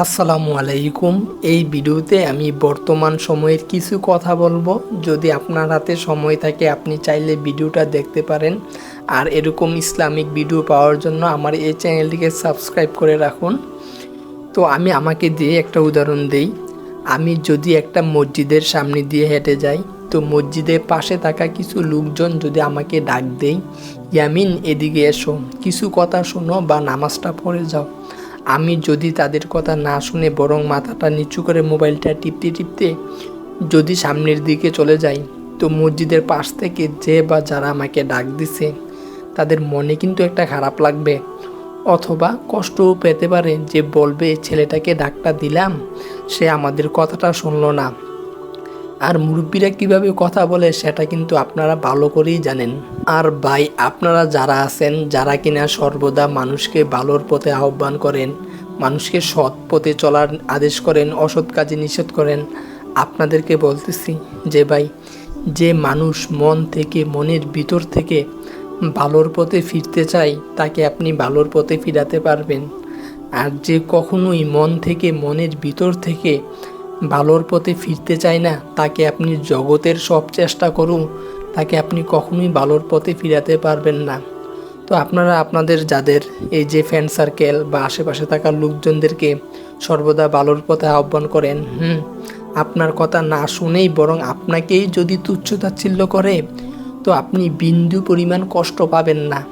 আসসালামু আলাইকুম। এই ভিডিওতে আমি বর্তমান সময়ের কিছু কথা বলব। যদি আপনার হাতে সময় থাকে, আপনি চাইলে ভিডিওটা দেখতে পারেন। আর এরকম ইসলামিক ভিডিও পাওয়ার জন্য আমার এই চ্যানেলটিকে সাবস্ক্রাইব করে রাখুন। তো আমি আমাকে দিয়ে একটা উদাহরণ দেই। আমি যদি একটা মসজিদের সামনে দিয়ে হেঁটে যাই, তো মসজিদের পাশে থাকা কিছু লোকজন যদি আমাকে ডাক দেয়, ইয়ামিন, এদিকে এসো। কিছু কথা শোনো বা নামাজটা পড়ে যাও। আমি যদি তাদের কথা না শুনে বরং মাথাটা নিচু করে মোবাইলটা টিপতে টিপতে যদি সামনের দিকে চলে যাই, তো মসজিদের পাশ থেকে যে বা যারা আমাকে ডাক দিছে, তাদের মনে কিন্তু একটা খারাপ লাগবে। অথবা কষ্টও পেতে পারে যে বলবে, ছেলেটাকে ডাকটা দিলাম, সে আমাদের কথাটা শুনলো না। আর মুরব্বীরা কীভাবে কথা বলে সেটা কিন্তু আপনারা ভালো করেই জানেন। আর ভাই, আপনারা যারা আছেন, যারা কিনা সর্বদা মানুষকে ভালোর পথে আহ্বান করেন, মানুষকে সৎ পথে চলার আদেশ করেন, অসৎ কাজে নিষেধ করেন, আপনাদেরকে বলতেছি যে ভাই, যে মানুষ মন থেকে, মনের ভিতর থেকে ভালোর পথে ফিরতে চায়, তাকে আপনি ভালোর পথে ফিরাতে পারবেন। আর যে কখনোই মন থেকে, মনের ভিতর থেকে ভালোর পথে ফিরতে চায় না, তাকে আপনি জগতের সব চেষ্টা করুন, তাকে আপনি কখনোই ভালোর পথে ফিরাতে পারবেন না। তো আপনারা আপনাদের যাদের এই যে ফ্রেন্ড সার্কেল বা আশেপাশে থাকা লোকজনদেরকে সর্বদা ভালোর পথে আহ্বান করেন, হুম, আপনার কথা না শুনেই বরং আপনাকেই যদি তুচ্ছতাচ্ছিল্য করে, তো আপনি বিন্দু পরিমাণ কষ্ট পাবেন না।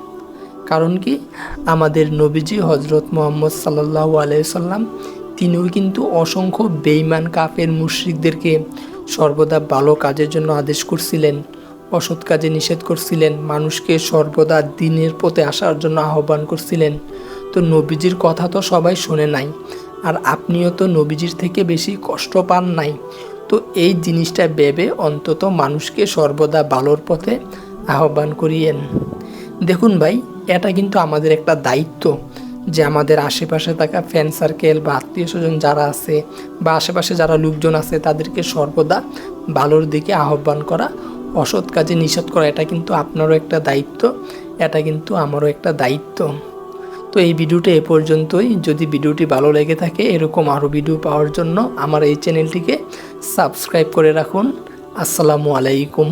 কারণ কি? আমাদের নবীজি হজরত মোহাম্মদ সাল্লাহ আলাইসাল্লাম তিনিও কিন্তু অসংখ্য বেইমান কাফের মুশ্রিকদেরকে সর্বদা ভালো কাজের জন্য আদেশ করছিলেন, অসৎ কাজে নিষেধ করছিলেন, মানুষকে সর্বদা দিনের পথে আসার জন্য আহ্বান করছিলেন। তো নবীজির কথা তো সবাই শোনে নাই, আর আপনিও তো নবীজির থেকে বেশি কষ্ট পান নাই। তো এই জিনিসটা ভেবে অন্তত মানুষকে সর্বদা ভালোর পথে আহ্বান করিয়েন। দেখুন ভাই, এটা কিন্তু আমাদের একটা দায়িত্ব। যে আমাদের আশেপাশে থাকা ফ্যান সার্কেল বা আত্মীয় স্বজন যারা আছে বা আশেপাশে যারা লোকজন আছে, তাদেরকে সর্বদা ভালোর দিকে আহ্বান করা, অসৎ কাজে নিষেধ করা, এটা কিন্তু আপনারও একটা দায়িত্ব, এটা কিন্তু আমারও একটা দায়িত্ব। তো এই ভিডিওটা এ পর্যন্তই। যদি ভিডিওটি ভালো লেগে থাকে, এরকম আরও ভিডিও পাওয়ার জন্য আমার এই চ্যানেলটিকে সাবস্ক্রাইব করে রাখুন। আসসালামু আলাইকুম।